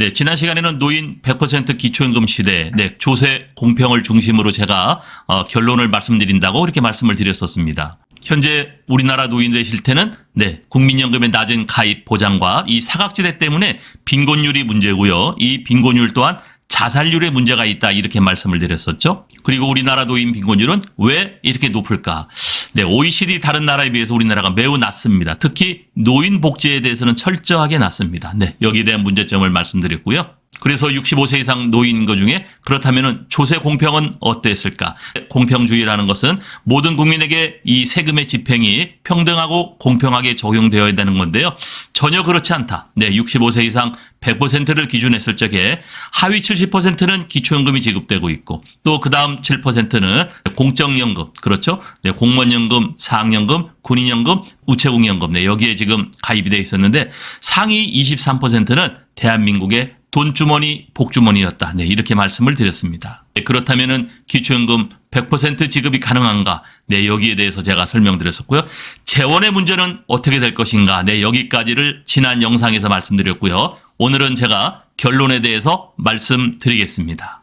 네, 지난 시간에는 노인 100% 기초연금 시대, 네, 조세 공평을 중심으로 제가 어, 결론을 말씀드린다고 이렇게 말씀을 드렸었습니다. 현재 우리나라 노인들의 실태는 네, 국민연금의 낮은 가입 보장과 이 사각지대 때문에 빈곤율이 문제고요. 이 빈곤율 또한 자살률에 문제가 있다 이렇게 말씀을 드렸었죠. 그리고 우리나라 노인 빈곤율은 왜 이렇게 높을까? 네, OECD 다른 나라에 비해서 우리나라가 매우 낮습니다. 특히 노인 복지에 대해서는 철저하게 낮습니다. 네, 여기에 대한 문제점을 말씀드렸고요. 그래서 65세 이상 노인 거 중에 그렇다면 조세 공평은 어땠을까? 공평주의라는 것은 모든 국민에게 이 세금의 집행이 평등하고 공평하게 적용되어야 되는 건데요. 전혀 그렇지 않다. 네, 65세 이상 100%를 기준했을 적에 하위 70%는 기초연금이 지급되고 있고 또 그 다음 7%는 공적연금, 그렇죠? 네, 공무원연금, 사학연금, 군인연금, 우체국연금, 네, 여기에 지금 가입이 돼 있었는데 상위 23%는 대한민국의 돈주머니, 복주머니였다. 네, 이렇게 말씀을 드렸습니다. 네, 그렇다면은 기초연금 100% 지급이 가능한가? 네, 여기에 대해서 제가 설명드렸었고요. 재원의 문제는 어떻게 될 것인가? 네, 여기까지를 지난 영상에서 말씀드렸고요. 오늘은 제가 결론에 대해서 말씀드리겠습니다.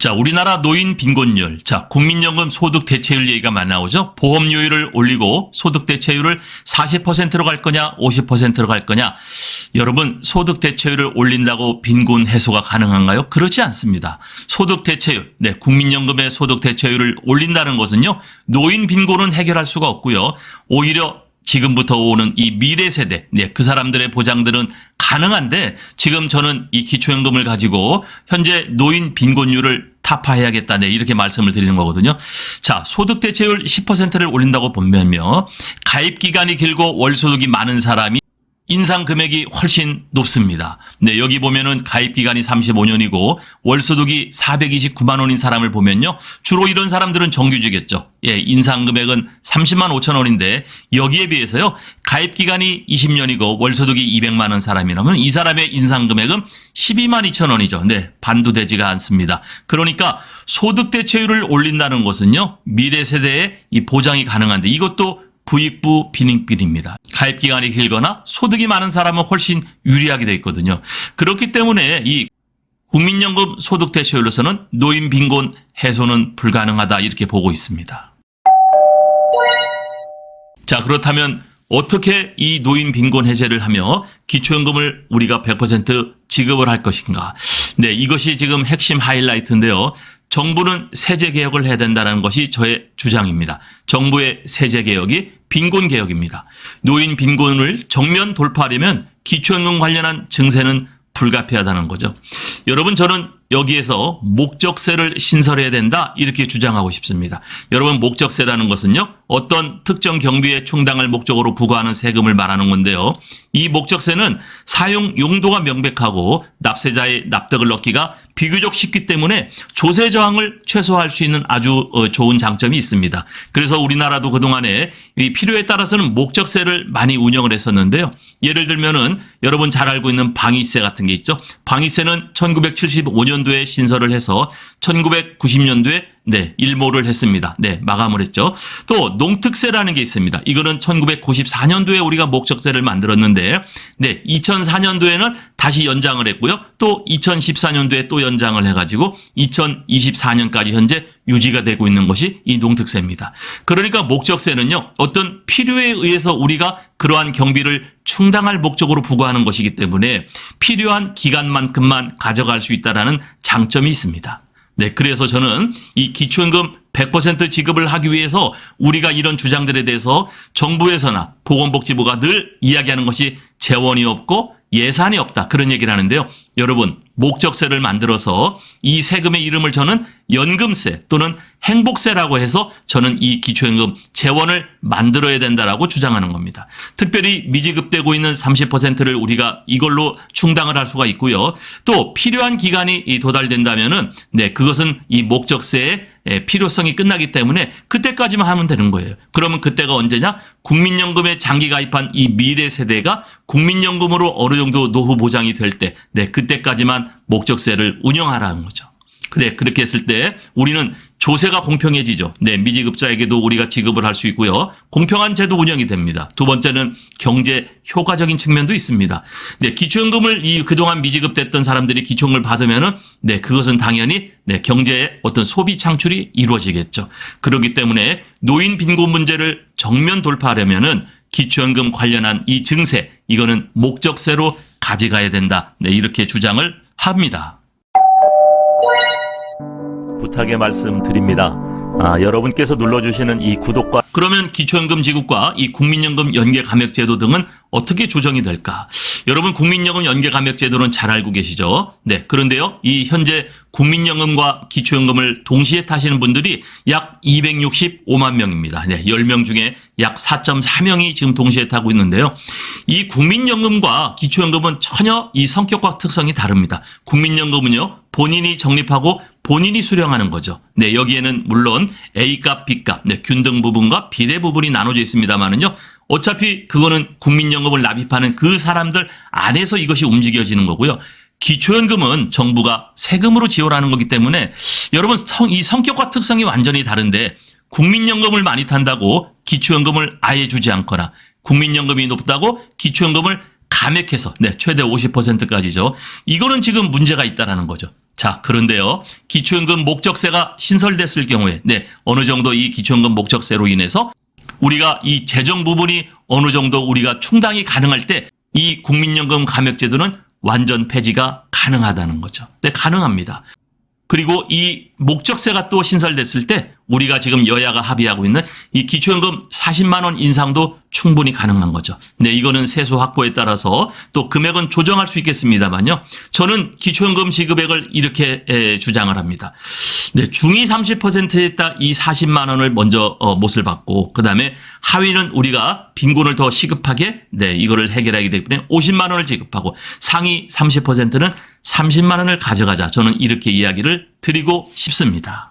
자, 우리나라 노인 빈곤율. 자, 국민연금 소득 대체율 얘기가 많이 나오죠. 보험료율을 올리고 소득 대체율을 40%로 갈 거냐, 50%로 갈 거냐. 여러분, 소득 대체율을 올린다고 빈곤 해소가 가능한가요? 그렇지 않습니다. 소득 대체율, 네, 국민연금의 소득 대체율을 올린다는 것은요, 노인 빈곤은 해결할 수가 없고요. 오히려 지금부터 오는 이 미래 세대, 네, 그 사람들의 보장들은 가능한데 지금 저는 이 기초연금을 가지고 현재 노인 빈곤율을 타파해야겠다, 네, 이렇게 말씀을 드리는 거거든요. 자, 소득 대체율 10%를 올린다고 보면요. 가입 기간이 길고 월 소득이 많은 사람이 인상 금액이 훨씬 높습니다. 네, 여기 보면은 가입 기간이 35년이고 월 소득이 429만 원인 사람을 보면요. 주로 이런 사람들은 정규직이겠죠. 예, 인상 금액은 30만 5천 원인데 여기에 비해서요. 가입 기간이 20년이고 월 소득이 200만 원 사람이라면 이 사람의 인상 금액은 12만 2천 원이죠. 네, 반도 되지가 않습니다. 그러니까 소득 대체율을 올린다는 것은요. 미래 세대에 이 보장이 가능한데 이것도 부익부 빈익빈입니다. 가입 기간이 길거나 소득이 많은 사람은 훨씬 유리하게 돼 있거든요. 그렇기 때문에 이 국민연금 소득 대체율로서는 노인 빈곤 해소는 불가능하다 이렇게 보고 있습니다. 자, 그렇다면 어떻게 이 노인 빈곤 해제를 하며 기초연금을 우리가 100% 지급을 할 것인가? 네, 이것이 지금 핵심 하이라이트인데요. 정부는 세제 개혁을 해야 된다는 것이 저의 주장입니다. 정부의 세제 개혁이 빈곤 개혁입니다. 노인 빈곤을 정면 돌파하려면 기초연금 관련한 증세는 불가피하다는 거죠. 여러분 저는 여기에서 목적세를 신설해야 된다 이렇게 주장하고 싶습니다. 여러분 목적세라는 것은요. 어떤 특정 경비의 충당을 목적으로 부과하는 세금을 말하는 건데요. 이 목적세는 사용 용도가 명백하고 납세자의 납득을 얻기가 비교적 쉽기 때문에 조세 저항을 최소화할 수 있는 아주 어, 좋은 장점이 있습니다. 그래서 우리나라도 그동안에 이 필요에 따라서는 목적세를 많이 운영을 했었는데요. 예를 들면은 여러분 잘 알고 있는 방위세 같은 게 있죠. 방위세는 1975년 도에 신설을 해서 1990년도에 네, 일모를 했습니다. 네, 마감을 했죠. 또 농특세라는 게 있습니다. 이거는 1994년도에 우리가 목적세를 만들었는데 네, 2004년도에는 다시 연장을 했고요. 또 2014년도에 또 연장을 해 가지고 2024년까지 현재 유지가 되고 있는 것이 이 농특세입니다. 그러니까 목적세는요. 어떤 필요에 의해서 우리가 그러한 경비를 충당할 목적으로 부과하는 것이기 때문에 필요한 기간만큼만 가져갈 수 있다라는 장점이 있습니다. 네, 그래서 저는 이 기초연금 100% 지급을 하기 위해서 우리가 이런 주장들에 대해서 정부에서나 보건복지부가 늘 이야기하는 것이 재원이 없고 예산이 없다. 그런 얘기를 하는데요. 여러분, 목적세를 만들어서 이 세금의 이름을 저는 연금세 또는 행복세라고 해서 저는 이 기초연금 재원을 만들어야 된다라고 주장하는 겁니다. 특별히 미지급되고 있는 30%를 우리가 이걸로 충당을 할 수가 있고요. 또 필요한 기간이 이 도달된다면은 네, 그것은 이 목적세의 예, 필요성이 끝나기 때문에 그때까지만 하면 되는 거예요. 그러면 그때가 언제냐? 국민연금에 장기 가입한 이 미래 세대가 국민연금으로 어느 정도 노후 보장이 될 때, 네, 그때까지만 목적세를 운영하라는 거죠. 그래, 그렇게 했을 때 우리는 조세가 공평해지죠. 네, 미지급자에게도 우리가 지급을 할 수 있고요. 공평한 제도 운영이 됩니다. 두 번째는 경제 효과적인 측면도 있습니다. 네, 기초연금을 이 그동안 미지급됐던 사람들이 기초연금을 받으면은 네, 그것은 당연히 네, 경제의 어떤 소비 창출이 이루어지겠죠. 그렇기 때문에 노인 빈곤 문제를 정면 돌파하려면은 기초연금 관련한 이 증세 이거는 목적세로 가져가야 된다. 네, 이렇게 주장을 합니다. 부탁의 말씀 드립니다. 아, 여러분께서 눌러주시는 이 구독과 그러면 기초연금 지급과 이 국민연금 연계 감액 제도 등은 어떻게 조정이 될까? 여러분 국민연금 연계 감액 제도는 잘 알고 계시죠? 네. 그런데요. 이 현재 국민연금과 기초연금을 동시에 타시는 분들이 약 265만 명입니다. 네. 10명 중에 약 4.4명이 지금 동시에 타고 있는데요. 이 국민연금과 기초연금은 전혀 이 성격과 특성이 다릅니다. 국민연금은요. 본인이 적립하고 본인이 수령하는 거죠. 네, 여기에는 물론 A값, B값, 네, 균등 부분과 비례 부분이 나눠져 있습니다만은요. 어차피 그거는 국민연금을 납입하는 그 사람들 안에서 이것이 움직여지는 거고요. 기초연금은 정부가 세금으로 지원하는 거기 때문에 여러분 성, 이 성격과 특성이 완전히 다른데 국민연금을 많이 탄다고 기초연금을 아예 주지 않거나 국민연금이 높다고 기초연금을 감액해서 네, 최대 50%까지죠. 이거는 지금 문제가 있다라는 거죠. 자, 그런데요. 기초연금 목적세가 신설됐을 경우에 네, 어느 정도 이 기초연금 목적세로 인해서 우리가 이 재정 부분이 어느 정도 우리가 충당이 가능할 때 이 국민연금 감액제도는 완전 폐지가 가능하다는 거죠. 네, 가능합니다. 그리고 이 목적세가 또 신설됐을 때 우리가 지금 여야가 합의하고 있는 이 기초연금 40만 원 인상도 충분히 가능한 거죠. 네, 이거는 세수 확보에 따라서 또 금액은 조정할 수 있겠습니다만요. 저는 기초연금 지급액을 이렇게 에, 주장을 합니다. 네, 중위 30%에다 이 40만 원을 먼저 어, 못을 받고 그다음에 하위는 우리가 빈곤을 더 시급하게 네, 이거를 해결하기 때문에 50만 원을 지급하고 상위 30%는 30만 원을 가져가자. 저는 이렇게 이야기를 드리고 싶습니다.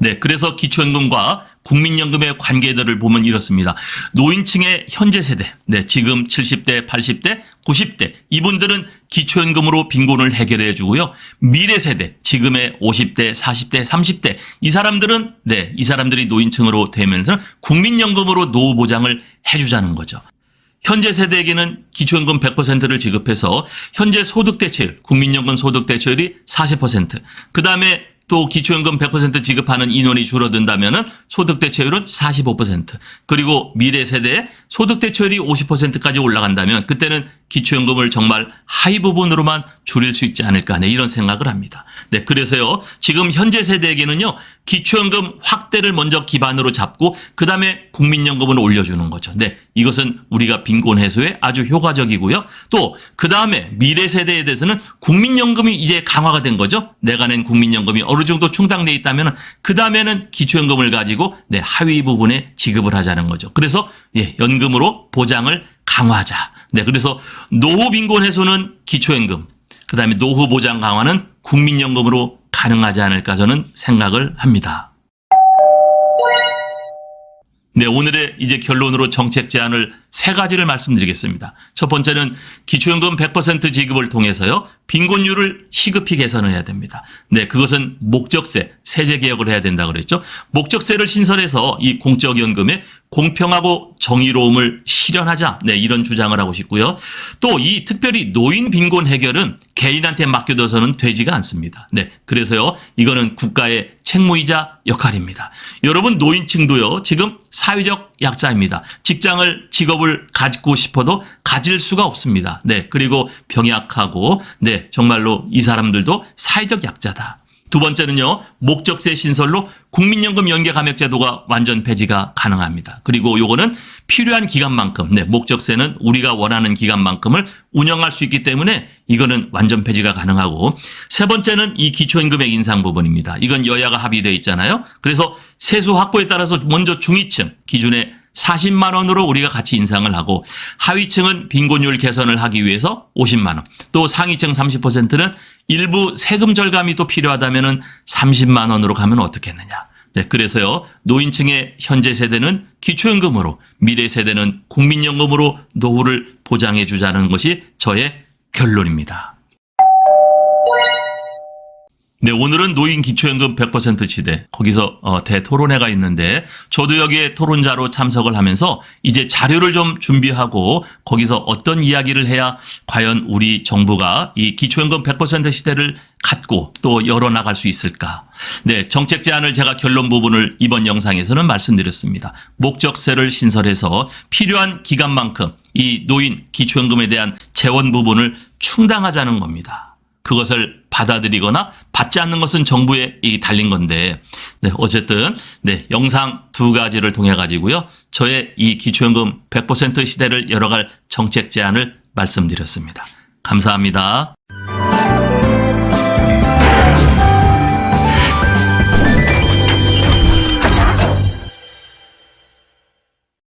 네, 그래서 기초연금과 국민연금의 관계들을 보면 이렇습니다. 노인층의 현재 세대, 네, 지금 70대, 80대, 90대, 이분들은 기초연금으로 빈곤을 해결해 주고요. 미래 세대, 지금의 50대, 40대, 30대, 이 사람들은, 네, 이 사람들이 노인층으로 되면서 국민연금으로 노후 보장을 해주자는 거죠. 현재 세대에게는 기초연금 100%를 지급해서 현재 소득 대체율, 국민연금 소득 대체율이 40%, 그 다음에 또 기초연금 100% 지급하는 인원이 줄어든다면은 소득 대체율은 45%. 그리고 미래 세대의 소득 대체율이 50%까지 올라간다면 그때는 기초연금을 정말 하위 부분으로만 줄일 수 있지 않을까 네, 이런 생각을 합니다. 네, 그래서요. 지금 현재 세대에게는요. 기초연금 확대를 먼저 기반으로 잡고 그 다음에 국민연금을 올려주는 거죠. 네. 이것은 우리가 빈곤 해소에 아주 효과적이고요. 또 그 다음에 미래 세대에 대해서는 국민연금이 이제 강화가 된 거죠. 내가 낸 국민연금이 어느 정도 충당돼 있다면 그 다음에는 기초연금을 가지고 네, 하위 부분에 지급을 하자는 거죠. 그래서 예, 연금으로 보장을 강화하자. 네, 그래서 노후 빈곤 해소는 기초연금, 그 다음에 노후 보장 강화는 국민연금으로 가능하지 않을까 저는 생각을 합니다. 네, 오늘의 이제 결론으로 정책 제안을 세 가지를 말씀드리겠습니다. 첫 번째는 기초연금 100% 지급을 통해서요, 빈곤율을 시급히 개선을 해야 됩니다. 네, 그것은 목적세, 세제 개혁을 해야 된다 그랬죠. 목적세를 신설해서 이 공적연금에 공평하고 정의로움을 실현하자. 네, 이런 주장을 하고 싶고요. 또 이 특별히 노인 빈곤 해결은 개인한테 맡겨둬서는 되지가 않습니다. 네, 그래서요, 이거는 국가의 책무이자 역할입니다. 여러분 노인층도요, 지금 사회적 약자입니다. 직장을, 직업을 가지고 싶어도 가질 수가 없습니다. 네, 그리고 병약하고, 네, 정말로 이 사람들도 사회적 약자다. 두 번째는요, 목적세 신설로 국민연금 연계 감액 제도가 완전 폐지가 가능합니다. 그리고 요거는 필요한 기간만큼, 네, 목적세는 우리가 원하는 기간만큼을 운영할 수 있기 때문에 이거는 완전 폐지가 가능하고 세 번째는 이 기초임금액 인상 부분입니다. 이건 여야가 합의되어 있잖아요. 그래서 세수 확보에 따라서 먼저 중위층 기준에 40만 원으로 우리가 같이 인상을 하고 하위층은 빈곤율 개선을 하기 위해서 50만 원. 또 상위층 30%는 일부 세금 절감이 또 필요하다면은 30만 원으로 가면 어떻겠느냐. 네, 그래서요. 노인층의 현재 세대는 기초연금으로, 미래 세대는 국민연금으로 노후를 보장해 주자는 것이 저의 결론입니다. 네, 오늘은 노인 기초연금 100% 시대. 거기서 어, 대토론회가 있는데 저도 여기에 토론자로 참석을 하면서 이제 자료를 좀 준비하고 거기서 어떤 이야기를 해야 과연 우리 정부가 이 기초연금 100% 시대를 갖고 또 열어나갈 수 있을까. 네, 정책 제안을 제가 결론 부분을 이번 영상에서는 말씀드렸습니다. 목적세를 신설해서 필요한 기간만큼 이 노인 기초연금에 대한 재원 부분을 충당하자는 겁니다. 그것을 받아들이거나 받지 않는 것은 정부에 이 달린 건데, 네, 어쨌든, 네, 영상 두 가지를 통해 가지고요. 저의 이 기초연금 100% 시대를 열어갈 정책 제안을 말씀드렸습니다. 감사합니다.